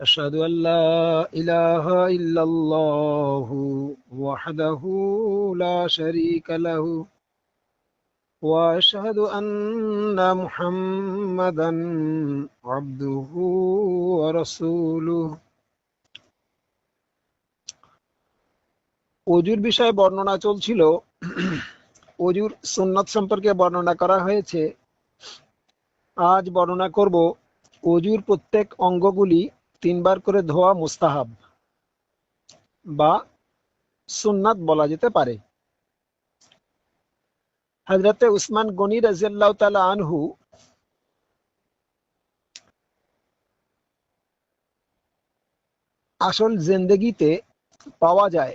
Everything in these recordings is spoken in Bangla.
أشهد أن لا إله إلا الله وحده لا شريك له وأشهد أن محمدا عبده ورسوله. অজুর বিষয়ে বর্ণনা চলছিল। অজুর সুন্নত সম্পর্কে বর্ণনা করা হয়েছে। আজ বর্ণনা করব অজুর প্রত্যেক অঙ্গগুলি তিনবার করে ধোয়া মুস্তাহাব বা সুন্নাত বলা যেতে পারে। হজরতে উসমান গনি রাজিয়াল্লাহ আনহু আসল জিন্দগিতে পাওয়া যায়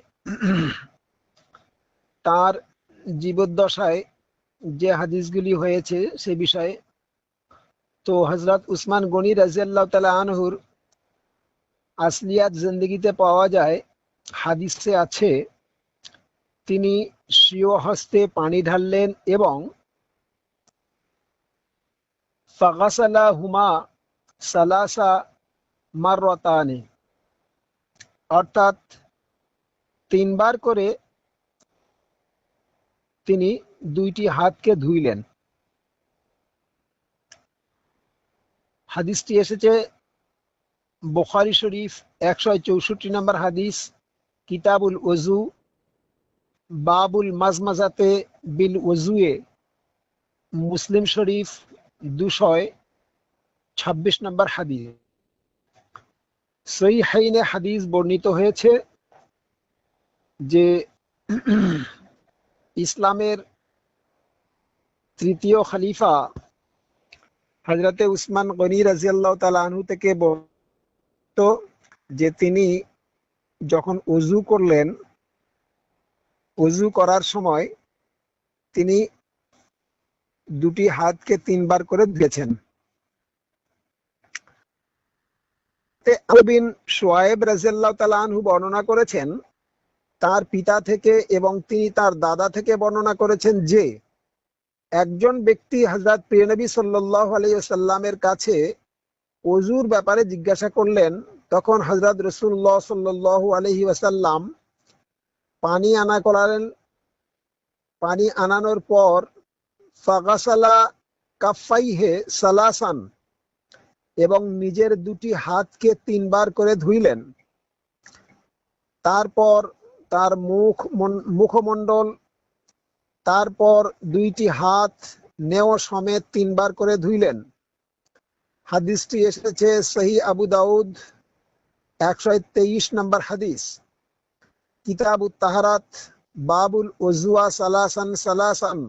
তার জীবদ্দশায় যে হাদিসগুলি হয়েছে সে বিষয়ে। তো হজরত উসমান গনি রাজিয়াল্লাহ তালা আনহুর আসলিয়াত জিন্দগিতে পাওয়া যায়, হাদিসে আছে, তিনি স্বীয় হস্তে পানি ঢাললেন এবং ফাগাসালা হুমা সালাসা মারতানে অর্থাৎ তিনবার করে তিনি দুইটি হাতকে ধুইলেন। হাদিসটি এসেছে বোখারি শরীফ একশো চৌষট্টি নম্বর হাদিস, কিতাবুল ওজু বাবুল মাজমাজাতে বিল ওজুয়ে মুসলিম শরীফ দুশয় ছাব্বিশ নম্বর হাদিস। সই হাইনে হাদিস বর্ণিত হয়েছে যে ইসলামের তৃতীয় খালিফা হজরতে উসমান গনি রাজিয়াল্লাহ তালাহু থেকে তো যে তিনি যখন উজু করলেন, উজু করার সময় তিনি দুটি হাতকে তিনবার করে ধুয়েছেন। বিন সোয়েব রাজিয়াল্লাহ তালাহু বর্ণনা করেছেন, তার পিতা থেকে এবং তিনি তার দাদা থেকে বর্ণনা করেছেন যে, একজন ব্যক্তি হজরত প্রিয়নবী সাল্লাহ আলাইসাল্লামের কাছে অজুর ব্যাপারে জিজ্ঞাসা করলেন তখন হজরত রসুল্লাহ সাল্লাহ আলহি ওয়াসাল্লাম পানি আনা করালেন। পানি আনানোর পর ফাগাসালা কাফাইহে সালাসান এবং নিজের দুটি হাতকে তিনবার করে ধুইলেন। তারপর তার মুখ মুখমণ্ডল, তারপর দুইটি হাত নেও সমেত তিনবার করে ধুইলেন। হাদিসটি এসেছে সহি আবু দাউদ একশো তেইশ নম্বর হাদিস। কিতাব তাহারাত, বাবুল ওজুয়া সালাসান সালাসান।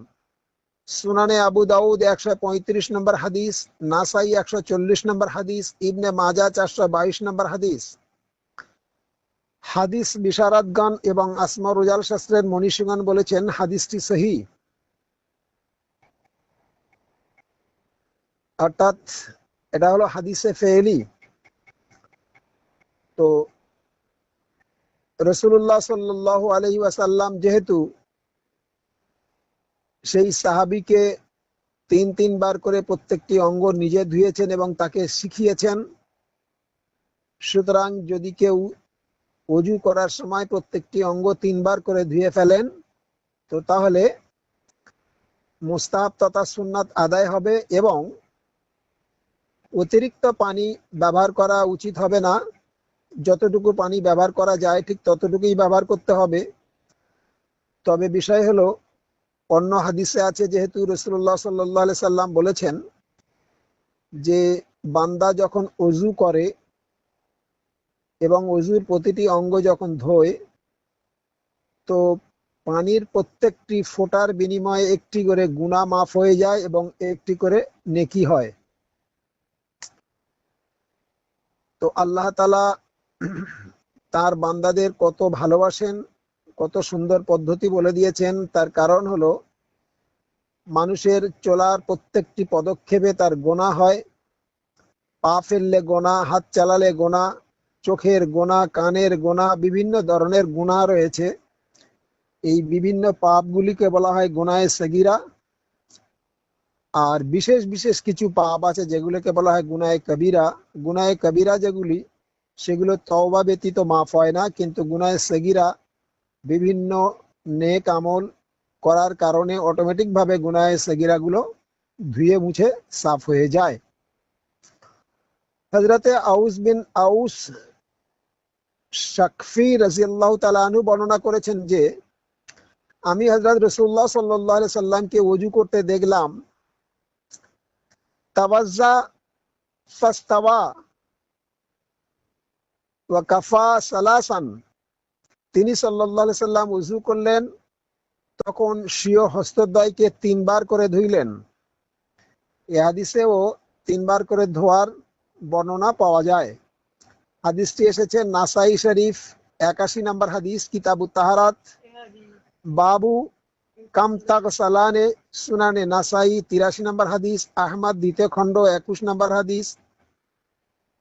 সুনানে আবু দাউদ একশো পঁয়ত্রিশ নম্বর হাদিস, নাসাই একশো চল্লিশ নম্বর হাদিস, ইবনে মাজা চারশো বাইশ নম্বর হাদিস। হাদিস বিশারাদগণ এবং আসমা রুজাল শাস্ত্রের মনীষীগণ বলেছেন হাদিসটি সহি। অর্থাৎ এটা হলো হাদিসে ফেলি তো রসুল্লাহ সাল্লাহ আলহি ওয়াসাল্লাম যেহেতু সেই সাহাবিকে তিন তিনবার করে প্রত্যেকটি অঙ্গ নিজে ধুয়েছেন এবং তাকে শিখিয়েছেন, সুতরাং যদি কেউ অজু করার সময় প্রত্যেকটি অঙ্গ তিনবার করে ধুয়ে ফেলেন, তো তাহলে মোস্তাহাব তথা সুন্নাত আদায় হবে এবং অতিরিক্ত পানি ব্যবহার করা উচিত হবে না। যতটুকু পানি ব্যবহার করা যায়, ঠিক ততটুকুই ব্যবহার করতে হবে। তবে বিষয় হলো, অন্য হাদিসে আছে, যেহেতু রসুল্লাহ সাল্লাহ সাল্লাম বলেছেন যে, বান্দা যখন অজু করে এবং অজুর প্রতিটি অঙ্গ যখন ধোয়, তো পানির প্রত্যেকটি ফোটার বিনিময়ে একটি করে গুণা মাফ হয়ে যায় এবং একটি করে নেকি হয়। তো আল্লাহ তালা তার বান্দাদের কত ভালোবাসেন, কত সুন্দর পদ্ধতি বলে দিয়েছেন। তার কারণ হলো, মানুষের চলার প্রত্যেকটি পদক্ষেপে তার গোনা হয়। পা ফেললে গোনা, হাত চালালে গোনা, চোখের গোনা, কানের গোনা, বিভিন্ন ধরনের গুণা রয়েছে। এই বিভিন্ন পাপগুলিকে বলা হয় গোনায় সগিরা। আর বিশেষ বিশেষ কিছু পাপ আছে যেগুলোকে বলা হয় গুনায় কবিরা। গুনায় কবিরা যেগুলি সেগুলো তওবা ব্যতীত মাফ হয় না, কিন্তু গুনায় সেগিরা বিভিন্ন নেক আমল করার কারণে অটোমেটিক ভাবে গুনায় সেগিরাগুলো ধুয়ে মুছে সাফ হয়ে যায়। হজরতে আউস বিন আউস শাকফি রাজিয়াল্লাহ তালানু বর্ণনা করেছেন যে, আমি হজরত রসুল্লাহ সাল্লাহ সাল্লামকে ওজু করতে দেখলাম, তাওয়াজ্জা ফাস্তাওয়া সালাসান। তিনি সাল্লাম উজু করলেন, তখন স্বীয় হস্তদ্বয়কে তিনবার করে ধুইলেন। এ তিনবার করে ধোয়ার বর্ণনা পাওয়া যায়। হাদিসটি এসেছে নাসাই শরীফ, একাশি নম্বর হাদিস কিতাবু তাহারাত। বাবু কামতাক সালানে, সুনানে নাসাই তিরাশি নম্বর হাদিস, আহমদ দ্বিতীয় খণ্ড একুশ নম্বর হাদিস।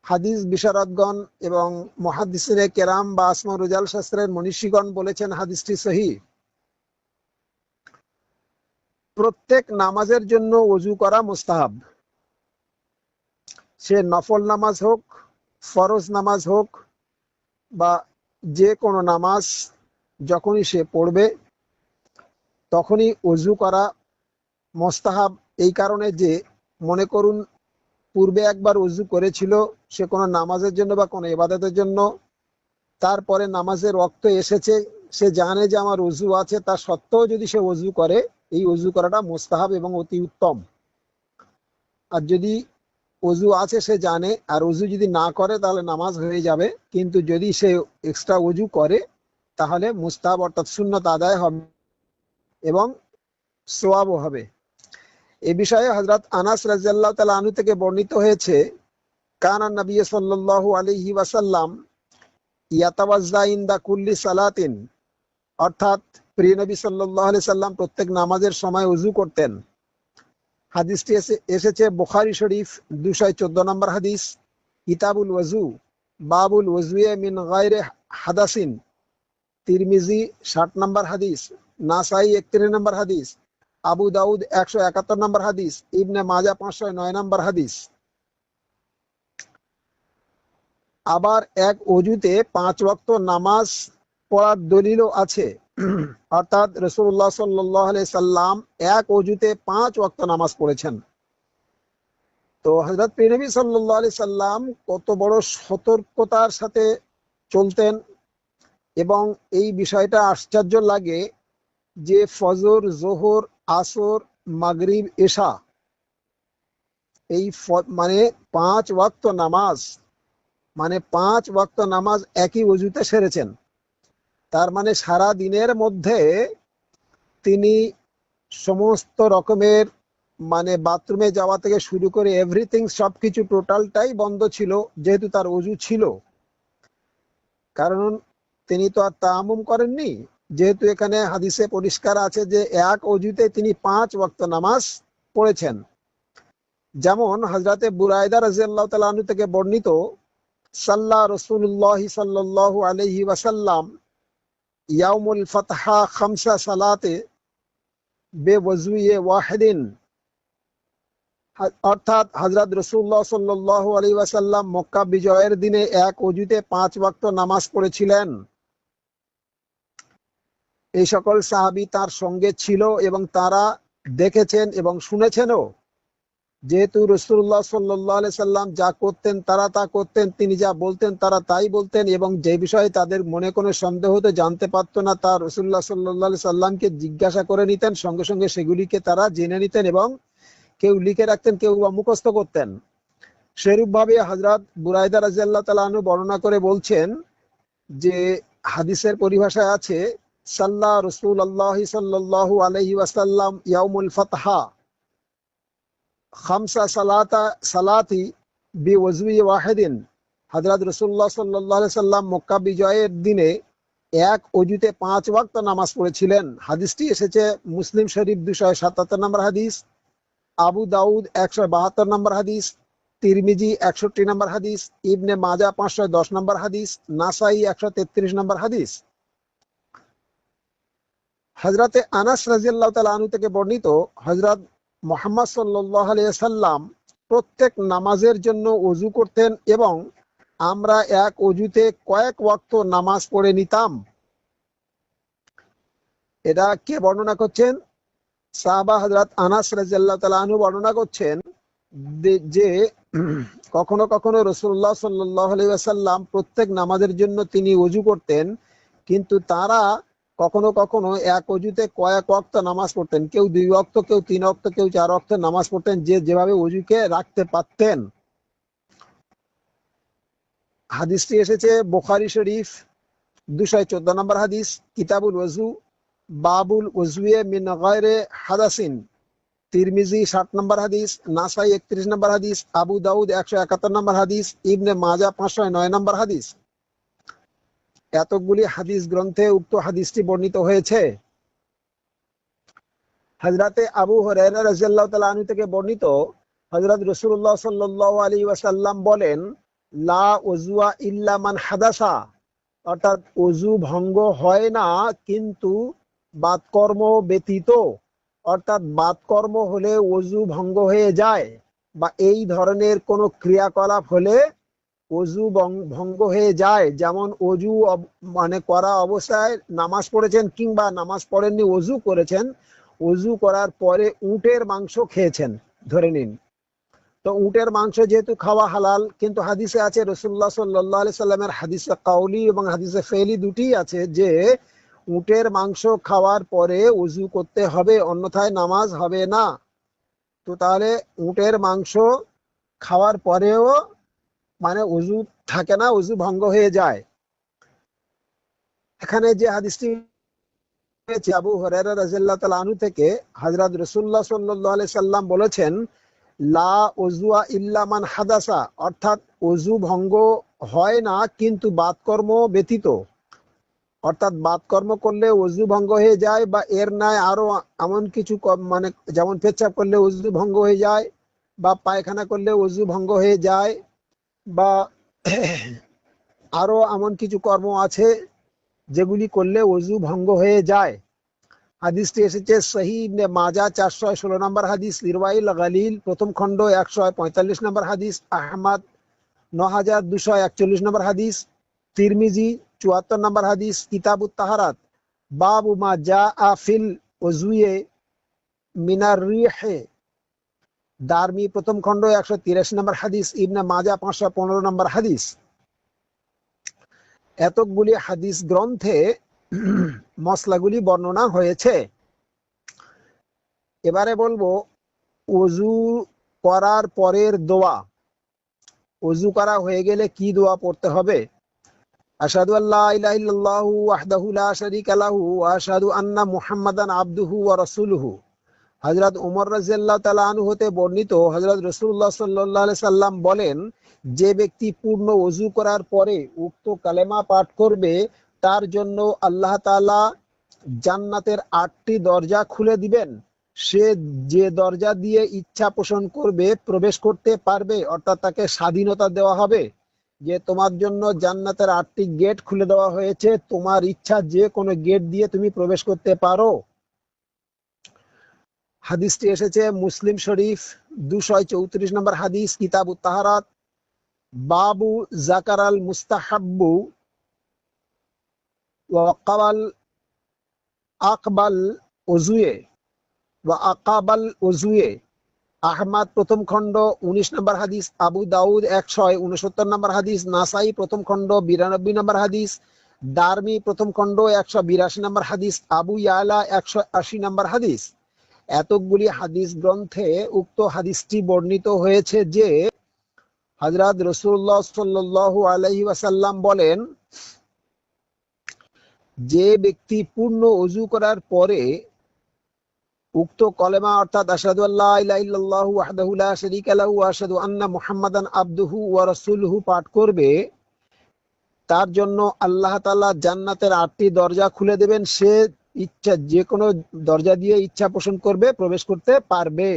হাদিস বিশারদগণ এবং মহাদিসিনে কেরাম বা আসমা রুজাল শাস্ত্রের মনীষীগণ বলেছেন হাদিসটি সহি। প্রত্যেক নামাজের জন্য অজু করা মুস্তাহাব। সে নফল নামাজ হোক, ফরজ নামাজ হোক বা যে কোনো নামাজ যখনই সে পড়বে, তখনই অজু করা মোস্তাহাব। এই কারণে যে মনে করুন পূর্বে একবার অজু করেছিল, সে কোনো নামাজের জন্য বা কোনো ইবাদতের জন্য। তারপরে নামাজের রক্ত এসেছে, সে জানে যে আমার অজু আছে, তা সত্ত্বেও যদি সে অজু করে, এই অজু করাটা মোস্তাহাব এবং অতি উত্তম। আর যদি অজু আছে, সে জানে, আর অজু যদি না করে, তাহলে নামাজ হয়ে যাবে। কিন্তু যদি সে এক্সট্রা অজু করে, তাহলে মুস্তাহাব অর্থাৎ শূন্যত আদায় হবে এবং সোয়াবও হবে। এ বিষয়ে হজরত আনাস রাজিয়াল্লাহ তালা আনু থেকে বর্ণিত হয়েছে, কানা নবী সাল্লাল্লাহু আলাইহি ওয়াসাল্লাম ইয়াতাওয়াজ্জা ইনদা কুল্লি সালাতিন অর্থাৎ প্রিয় নবী সাল্লাল্লাহু আলাইহি সাল্লাম প্রত্যেক নামাজের সময় উজু করতেন। হাদিসটি এসেছে বুখারী শরীফ দুশয় চোদ্দ নম্বর হাদিস, কিতাবুল ওয়াজু বাবুল ওয়াজুয়ে মিন গায়রে হাদাসিন তিরমিজি ষাট নম্বর হাদিস নাসাই একত্রিশ নম্বর হাদিস আবু দাউদ একশো একাত্তর নম্বর হাদিস, ইবনে মাজা পাঁচশো নয় নম্বর হাদিস। আবার এক অজুতে পাঁচ ওয়াক্ত নামাজ পড়ার দলিলও আছে। অর্থাৎ রসুল্লাহ সাল্লাহ সাল্লাম এক অজুতে পাঁচ ওয়াক্ত নামাজ পড়েছেন। তো হজরত পিনবী সাল্লাহ আলি সাল্লাম কত বড় সতর্কতার সাথে চলতেন এবং এই বিষয়টা আশ্চর্য লাগে যে ফজর, জোহর, আসর, মাগরিব, এশা, এই মানে পাঁচ ওয়াক্ত নামাজ মানে পাঁচ ওয়াক্ত নামাজ একই অজুতে সেরেছেন। তার মানে সারা দিনের মধ্যে তিনি সমস্ত রকমের মানে বাথরুমে যাওয়া থেকে শুরু করে এভরিথিং সবকিছু টোটালটাই বন্ধ ছিল, যেহেতু তার অজু ছিল। কারণ তিনি তো আর তামুম করেননি। যেহেতু এখানে হাদিসে পরিষ্কার আছে যে এক অজুতে তিনি পাঁচ ওয়াক্ত নামাজ পড়েছেন। যেমন হজরতে বুরায়দা রাজিয়াল্লাহ তালু থেকে বর্ণিত সাল্লাহ রসুল্লাহ সাল্লাহ আলহি ওয়াসাল্লাম ইয়ামুল ফতহা খামসা সালাতে বে বেওয়জুয়ে ওয়াহেদিন। অর্থাৎ হজরত রসুল্লাহ সাল্লাহ আলী ওয়াসাল্লাম মক্কা বিজয়ের দিনে এক অজুতে পাঁচ ওয়াক্ত নামাজ পড়েছিলেন। এই সকল সাহাবি তার সঙ্গে ছিল এবং তারা দেখেছেন এবং শুনেছেনও। যেহেতু রসুল্লাহ সাল্লাহ সাল্লাম যা করতেন, তারা তা করতেন, তিনি যা বলতেন, তারা তাই বলতেন এবং যে বিষয়ে তাদের মনে কোনো সন্দেহ হতে জানতে পারতো না, তা রসুল্লাহ সাল্লাহ সাল্লামকে জিজ্ঞাসা করে নিতেন, সঙ্গে সঙ্গে সেগুলিকে তারা জেনে নিতেন এবং কেউ লিখে রাখতেন, কেউ বা মুখস্থ করতেন। সেরূপ ভাবে হজরত বুরাইদা রাজিয়াল্লাহ তালু বর্ণনা করে বলছেন যে, হাদিসের পরিভাষায় আছে সাল্লাহ রসুল আল্লাহ সাল্লাহ আলহি ওয়াসাল্লাম ইয়ামুল ফতহা। খামসা সালাতা, সালাতি বি ওয়াজুই ওয়াহেদিন হজরত রসুল্লাহ সাল্লাহ সাল্লাম মক্কা বিজয়ের দিনে এক অজুতে পাঁচ ওয়াক্ত নামাজ পড়েছিলেন। হাদিসটি এসেছে মুসলিম শরীফ দুশো সাতাত্তর নম্বর হাদিস, আবু দাউদ একশো বাহাত্তর নম্বর হাদিস, তিরমিজি একষট্টি নম্বর হাদিস, ইবনে মাজা পাঁচশো দশ নম্বর হাদিস, নাসাই একশো তেত্রিশ নম্বর হাদিস। হজরতে আনাস রাজিয়াল্লাহ তালু থেকে বর্ণিত হজরত মোহাম্মদ সাল্লাহ প্রত্যেক নামাজের জন্য অজু করতেন এবং আমরা এক অজুতে কয়েক ওয়াক্ত নামাজ পড়ে নিতাম। এটা কে বর্ণনা করছেন? সাহাবা হজরত আনাস রাজিয়াল্লাহ আনহু বর্ণনা করছেন যে- কখনো কখনো রসুল্লাহ সাল্লাহ আলাইহি ওয়াসাল্লাম প্রত্যেক নামাজের জন্য তিনি অজু করতেন, কিন্তু তারা কখনো কখনো এক অজুতে কয়েক অক্ত নামাজ পড়তেন। কেউ দুই অক্ত কেউ তিন অক্ত কেউ চার অক্ত নামাজ পড়তেন যে যেভাবে অজুকে রাখতে পারতেন। হাদিসটি এসেছে বোখারি শরীফ দুশো চোদ্দ নম্বর হাদিস, কিতাবুল ওজু বাবুল ওজুয়ে মিন গায়রে হাদাসিন। তিরমিজি ষাট নম্বর হাদিস, নাসাই একত্রিশ নম্বর হাদিস, আবু দাউদ একশো একাত্তর নম্বর হাদিস, ইবনে মাজা পাঁচশো নয় নম্বর হাদিস। এতগুলি হাদিস গ্রন্থে উক্ত হাদিসটি বর্ণিত হয়েছে। হজরতে আবু হরাইরা রাজিয়াল্লাহু তাআলা আনহু থেকে বর্ণিত হযরত রাসূলুল্লাহ সাল্লাল্লাহু আলাইহি ওয়াসাল্লাম বলেন, লা ওজুয়া ইল্লা মান হাদাসা। অর্থাৎ অজু ভঙ্গ হয় না, কিন্তু বাতকর্ম ব্যতীত। অর্থাৎ বাতকর্ম হলে অজু ভঙ্গ হয়ে যায় বা এই ধরনের কোনো ক্রিয়াকলাপ হলে অজু ভঙ্গ হয়ে যায়। যেমন অজু মানে করা অবস্থায় নামাজ পড়েছেন কিংবা নামাজ পড়েননি, অজু করেছেন। অজু করার পরে উটের মাংস খেয়েছেন, ধরে নিন। তো উটের মাংস যেহেতু খাওয়া হালাল, কিন্তু হাদিসে আছে রসুল্লাহ সাল্লাহ আলি সাল্লামের হাদিসে কাউলি এবং হাদিসে ফেলি দুটি আছে যে, উটের মাংস খাওয়ার পরে উজু করতে হবে, অন্যথায় নামাজ হবে না। তো তাহলে উটের মাংস খাওয়ার পরেও মানে উজু থাকে না, উজু ভঙ্গ হয়ে যায়। এখানে যে হাদিসটি আবু হরাইরা রাদিয়াল্লাহু তাআলা থেকে হযরত রাসূলুল্লাহ সাল্লাল্লাহু আলাইহি সাল্লাম বলেছেন, লা ওজুয়া ইল্লা মান হাদাসা অর্থাৎ অজু ভঙ্গ হয় না, কিন্তু বাতকর্ম ব্যতীত। অর্থাৎ বাতকর্ম করলে অজু ভঙ্গ হয়ে যায় বা এর ন্যায় আরও এমন কিছু মানে যেমন পেচ্ছাপ করলে অজু ভঙ্গ হয়ে যায় বা পায়খানা করলে অজু ভঙ্গ হয়ে যায়। বা আরও এমন কিছু কর্ম আছে যেগুলি করলে অজু ভঙ্গ হয়ে যায়। হাদিসটি এসেছে সহি ইবনে মাজা চারশো ষোলো নম্বর হাদিস ইরওয়াইল গালিল প্রথম খণ্ড একশো পঁয়তাল্লিশ নম্বর হাদিস, আহমদ ন হাজার দুশো একচল্লিশ নম্বর হাদিস, তিরমিজি চুয়াত্তর নম্বর হাদিস, কিতাবুত তাহারাত। বাবু মা যা আফিল ওজুয়ে মিনার রিহে দারমি প্রথম খণ্ড একশো তিরাশি নম্বর হাদিস, ইবনে মাজা পাঁচশো পনেরো নম্বর হাদিস। এতগুলি হাদিস গ্রন্থে মশলাগুলি বর্ণনা হয়েছে। এবারে বলব, অজু করার পরের দোয়া। অজু করা হয়ে গেলে কি দোয়া পড়তে হবে? আসাদু আল্লাহ ইলাহা ইল্লাল্লাহু ওয়াহদাহু লা আশহাদু আন্না মুহাম্মাদান আবদুহু ওয়া রাসূলুহু। হযরত ওমর রাদিয়াল্লাহু তাআলা আনহু হতে বর্ণিত হযরত রাসূলুল্লাহ সাল্লাল্লাহু আলাইহি সাল্লাম বলেন, যে ব্যক্তি পূর্ণ অজু করার পরে উক্ত কালেমা পাঠ করবে, তার জন্য আল্লাহ তাআলা জান্নাতের আটটি দরজা খুলে দিবেন। সে যে দরজা দিয়ে ইচ্ছা পোষণ করবে, প্রবেশ করতে পারবে, অর্থাৎ তাকে স্বাধীনতা দেওয়া হবে। যে তোমার জন্য জান্নাতের আটটি গেট খুলে দেওয়া হয়েছে, তোমার ইচ্ছা যে কোনো গেট দিয়ে তুমি প্রবেশ করতে পারো। হাদিসটি এসেছে মুসলিম শরীফ দুশয় চৌত্রিশ নম্বর হাদিস কিতাব তাহারাত। বাবু জাকার আল মুস্তাহাব্বু ওয়াকাবাল আকবাল ওজুয়ে ওয়া আকাবাল ওজুয়ে আহমাদ প্রথম খণ্ড উনিশ নম্বর হাদিস, আবু দাউদ একশয় উনসত্তর নম্বর হাদিস, নাসাই প্রথম খণ্ড বিরানব্বই নম্বর হাদিস, দারমি প্রথম খণ্ড একশো বিরাশি নম্বর হাদিস, আবু ইয়ালা একশো আশি নম্বর হাদিস। এতগুলি হাদিস গ্রন্থে উক্ত হাদিসটি বর্ণিত হয়েছে যে হজরত রসুল্লাহ সাল্লাহ আলহি ওয়াসাল্লাম বলেন, যে ব্যক্তি পূর্ণ অজু করার পরে উক্ত কলেমা অর্থাৎ আশহাদু আল্লাহ ইলাহা ইল্লাল্লাহু ওয়াহদাহু লা শারীকা লাহু ওয়া আশহাদু আন্না মুহাম্মাদান আবদুহু ওয়া রাসূলুহু পাঠ করবে। তার জন্য আল্লাহ তাআলা জান্নাতের আটটি দরজা খুলে দেবেন। সে ইচ্ছা যে কোনো দরজা দিয়ে ইচ্ছা পোষণ করবে, প্রবেশ করতে পারবে।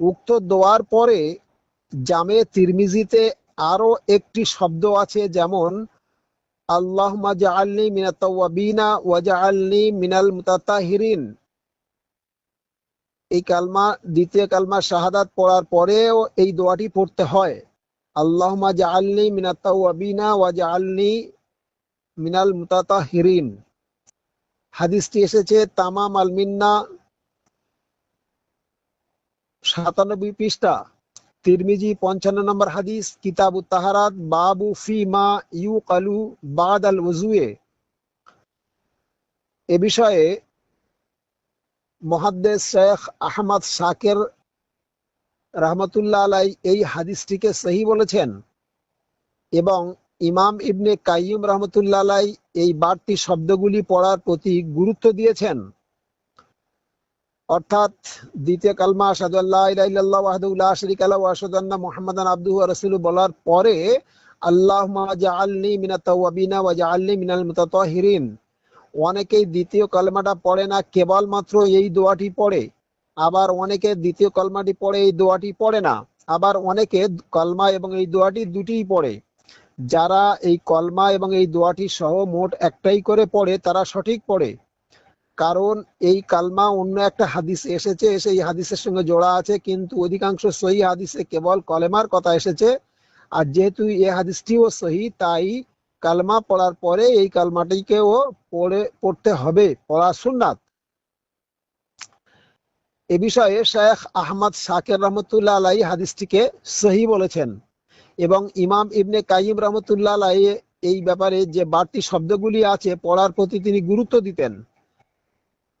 উক্ত দোয়ার পরে জামে তিরমিজিতে আরও একটি শব্দ আছে যেমন, আল্লাহুম্মা জাআলনি মিনাত তাওয়াবিনা ওয়া মিনাল মুতাতাহিরিন। এই কালমা, দ্বিতীয় কালমা শাহাদাত পড়ার পরেও এই দোয়াটি পড়তে হয়। আল্লাহুম্মা জাআলনি মিনাত তাওয়াবিনা ওয়া জাআলনি মিনাল মুতাতাহিরিন। হাদিসটি এসেছে, তামাম আল মিন্না, সাতানব্বই পৃষ্ঠা, তিরমিজি পঞ্চান্ন নম্বর হাদিস, কিতাবু তাহারাত, বাবু ফি মা ইউ কালু বাদ আল ওজুয়ে এ বিষয়ে মহাদ্দেস শেখ আহমদ শাকের রহমতুল্লাহ আলাই এই হাদিসটিকে সহি বলেছেন এবং ইমাম ইবনে কাইম রহমতুল্লাহ এই বাড়তি শব্দগুলি পড়ার প্রতি গুরুত্ব দিয়েছেন। অর্থাৎ দ্বিতীয় কালমা আসাদু আল্লাহ ইলাইল্লাহ আল্লাহ বলার পরে, আল্লাহুম্মা জাআলনি মিনাত অনেকেই দ্বিতীয় কলমাটা পড়ে না কেবলমাত্র এই দোয়াটি পড়ে। আবার অনেকে দ্বিতীয় কলমাটি পড়ে, এই দোয়াটি পড়ে না। আবার অনেকে কলমা এবং এই দোয়াটি দুটিই পড়ে। যারা এই কলমা এবং এই দোয়াটি সহ মোট একটাই করে পড়ে, তারা সঠিক পড়ে। কারণ এই কালমা অন্য একটা হাদিস এসেছে, এসে এই হাদিসের সঙ্গে জোড়া আছে, কিন্তু অধিকাংশ সহি হাদিসে কেবল কলেমার কথা এসেছে। আর যেহেতু এই হাদিসটিও সহি, তাই কালমা পড়ার পরে এই কালমাটিকেও পড়ে, পড়তে হবে, পড়া সুন্নাত। এ বিষয়ে শেখ আহমদ শাকের রহমতুল্লাহ আলাই হাদিসটিকে সহি বলেছেন। এবং ইমাম ইবনে কাইম রহমতুল্লাহ এই ব্যাপারে যে বাড়তি শব্দগুলি আছে পড়ার প্রতি তিনি গুরুত্ব দিতেন।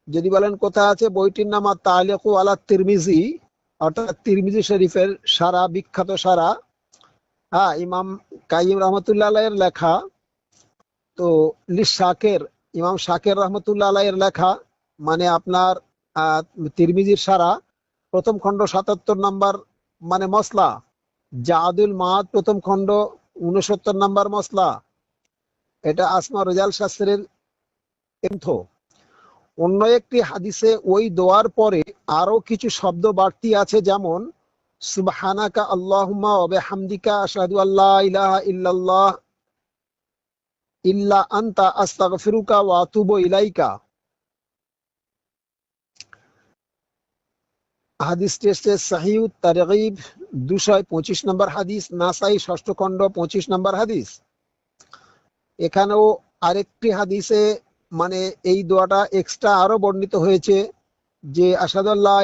যদি বলেন কোথায় আছে বইটির নাম তালেকু আলা তিরমিজি, অর্থাৎ তিরমিজি শরীফের সারা, বিখ্যাত সারা। হ্যাঁ ইমাম কাইম রহমতুল্লাহ এর লেখা, তো লি শাকের, ইমাম শাকের রহমতুল্লাহ এর লেখা মানে আপনার, আহ, তিরমিজির সারা, প্রথম খণ্ড সাতাত্তর নাম্বার মানে মসলা। জাদুল মাহাদ প্রথম খণ্ড উনসত্তর নাম্বার মসলা। এটা আসমা রেজাল শাস্ত্রের অন্য একটি হাদিসে ওই দোয়ার পরে আরও কিছু শব্দ বাড়তি আছে, যেমন, সুবহানাকা আল্লাহুম্মা ওয়া বিহামদিকা আশহাদু আল্লা ইলাহা ইল্লাল্লাহ, ইল্লা আনতা আস্তাগফিরুকা ওয়া আতুবু ইলাইকা। হাদিসটি এসছে সাহিউ তারগিব দুশো পঁচিশ নম্বর হাদিস, নাসাই ষষ্ঠ খণ্ড পঁচিশ নম্বর হাদিস। এখানেও আরেকটি হাদিসে মানে এই দোয়াটা এক্সট্রা আরও বর্ণিত হয়েছে যে আসাদুল্লাহ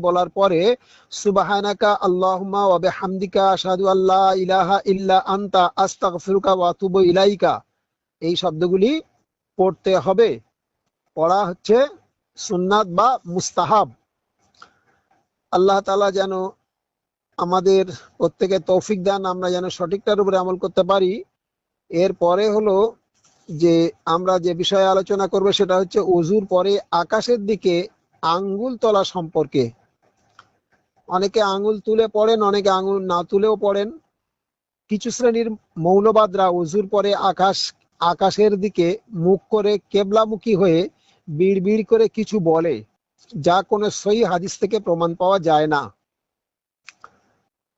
বলার পরে ইলাহা ইলাইকা। এই শব্দগুলি পড়তে হবে। পড়া হচ্ছে সুন্নাত বা মুস্তাহাব। আল্লাহ তাআলা যেন আমাদের প্রত্যেকে তৌফিক দান, আমরা যেন সঠিকটার উপরে আমল করতে পারি। এরপরে হলো যে আমরা যে বিষয়ে আলোচনা করব সেটা হচ্ছে অজুর পরে আকাশের দিকে আঙ্গুল তোলা সম্পর্কে। অনেকে আঙ্গুল তুলে পড়েন, অনেকে আঙ্গুল না তুলেও পড়েন। কিছু শ্রেণির মৌলবাদরা অজুর পরে আকাশ, আকাশের দিকে মুখ করে কেবলামুখী হয়ে বিড় বিড় করে কিছু বলে, যা কোনো সহি হাদিস থেকে প্রমাণ পাওয়া যায় না।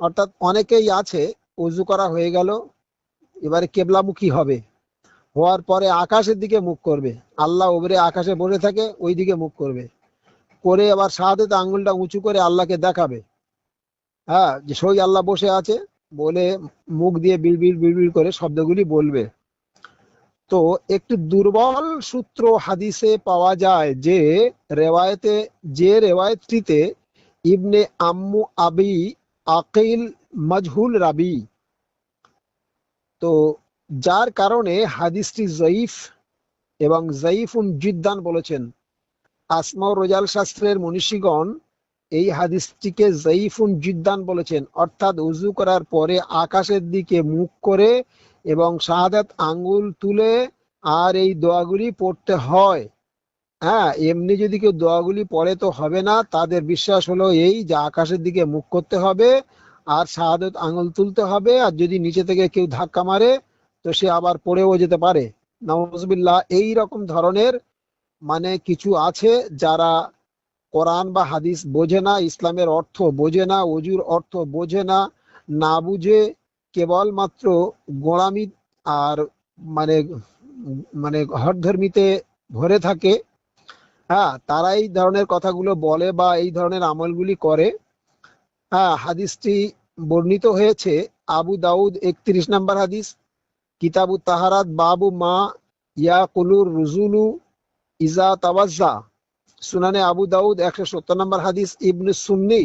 অর্থাৎ অনেকেই আছে, উজু করা হয়ে গেল, এবারে কেবলামুখী হবে। হওয়ার পরে আকাশের দিকে মুখ করবে। আল্লাহ ওপরে আকাশে বসে থাকে ওই দিকে মুখ করবে। করে আবার সাহায্যে আঙ্গুলটা উঁচু করে আল্লাহকে দেখাবে। হ্যাঁ যে সই আল্লাহ বসে আছে, বলে মুখ দিয়ে বিড়বিড় বিড়বিড় করে শব্দগুলি বলবে। তো একটি দুর্বল সূত্র হাদিসে পাওয়া যায় যে রেওয়ায়তে, যে রেওয়ায়তটিতে ইবনে আম্মু আবি আকিল মজহুল রাবি। তো যার কারণে হাদিসটি জয়ীফ এবং জয়ীফুন জিদ্দান বলেছেন। আসমা রোজাল শাস্ত্রের মনীষীগণ এই হাদিসটিকে জয়ীফুন জিদ্দান বলেছেন। অর্থাৎ উজু করার পরে আকাশের দিকে মুখ করে এবং শাহাদাত আঙ্গুল তুলে আর এই দোয়াগুলি পড়তে হয়। হ্যাঁ এমনি যদি কেউ দোয়াগুলি পড়ে তো হবে না। তাদের বিশ্বাস হলো এই যে আকাশের দিকে মুখ করতে হবে আর শাহাদত আঙ্গুল তুলতে হবে। আর যদি নিচে থেকে কেউ ধাক্কা মারে তো সে আবার পড়েও যেতে পারে। নওয়াজবিল্লাহ এই রকম ধরনের মানে কিছু আছে যারা কোরআন বা হাদিস বোঝে না, ইসলামের অর্থ বোঝে না অজুর অর্থ বোঝে না না বুঝে কেবলমাত্র গোড়ামি আর মানে মানে হরধর্মীতে ভরে থাকে হ্যাঁ তারা এই ধরনের কথাগুলো বলে বা এই ধরনের আমলগুলি করে। হ্যাঁ হাদিসটি বর্ণিত হয়েছে, আবু দাউদ একত্রিশ নম্বর হাদিস, কিতাবু তাহারাত, বাবু মা ইয়া কুলুর রুজুলু ইজা তাওয়াজ্জা। সুনানে আবু দাউদ একশো সত্তর নম্বর হাদিস, ইবনে সুন্নি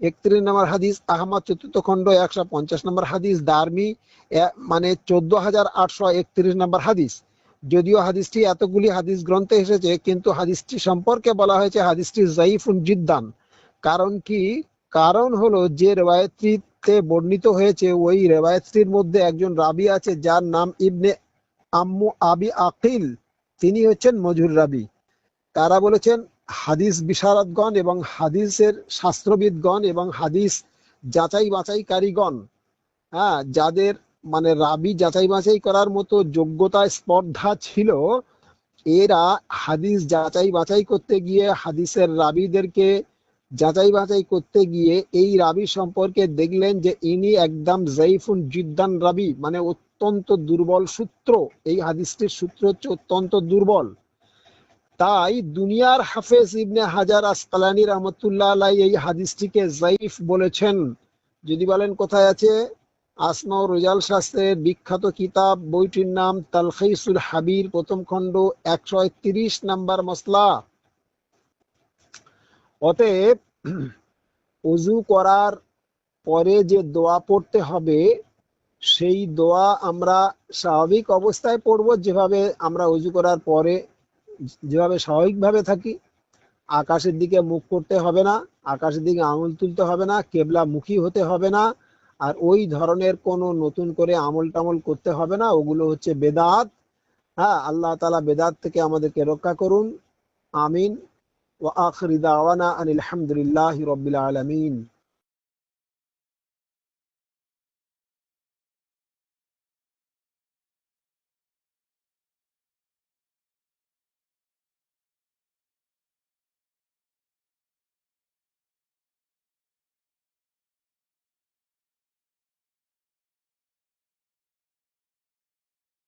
একত্রিশ নম্বর হাদিস, আহমদ চতুর্থ খণ্ড একশো পঞ্চাশ নম্বর হাদিস, দারমি মানে চোদ্দ হাজার আটশো একত্রিশ নম্বর হাদিস। যদিও হাদিসটি এতগুলি হাদিস গ্রন্থে এসেছে, কিন্তু হাদিসটি সম্পর্কে বলা হয়েছে হাদিসটি জাইফুন জিদ্দান। কারণ কি? কারণ হলো যে রেওয়ায়তটিতে বর্ণিত হয়েছে, ওই রেওয়ায়তটির মধ্যে একজন রাবি আছে, যার নাম ইবনে আম্মু আবি আকিল। তিনি হচ্ছেন মজুর রাবি। তারা বলেছেন হাদিস বিশারদগণ এবং হাদিসের শাস্ত্রবিদগণ এবং হাদিস যাচাই বাছাইকারীগণ হ্যাঁ যাদের মানে রাবি যাচাই বাছাই করার মতো যোগ্যতা, স্পর্ধা ছিল, এরা হাদিস যাচাই বাছাই করতে গিয়ে হাদিসের রাবিদেরকে যাচাই বাছাই করতে গিয়ে এই রাবি সম্পর্কে দেখলেন যে ইনি একদম জাইফুন জিদ্দান রাবি মানে অত্যন্ত দুর্বল সূত্র। এই হাদিসটির সূত্র হচ্ছে অত্যন্ত দুর্বল। তাই দুনিয়ার হাফেজ ইবনে হাজার আসকালানি রহমতুল্লাহ আলাই এই হাদিসটিকে জাইফ বলেছেন। যদি বলেন কোথায় আছে? আসমা রেজাল শাস্ত্রের বিখ্যাত কিতাব, বইটির নাম তালখাইসুল হাবির, প্রথম খণ্ড একশো তিরিশ নাম্বার মশলা অতএব অজু করার পরে যে দোয়া পড়তে হবে, সেই দোয়া আমরা স্বাভাবিক অবস্থায় পড়ব। যেভাবে আমরা অজু করার পরে যেভাবে স্বাভাবিকভাবে থাকি, আকাশের দিকে মুখ করতে হবে না, আকাশের দিকে আঙুল তুলতে হবে না কেবলা মুখী হতে হবে না, আর ওই ধরনের কোনো নতুন করে আমল টামল করতে হবে না, ওগুলো হচ্ছে বেদাত। হ্যাঁ আল্লাহ তালা বেদাত থেকে আমাদেরকে রক্ষা করুন। আমিন। ওয়া আখিরি দাওয়ানা আনিল হামদুলিল্লাহি রাব্বিল আলামিন।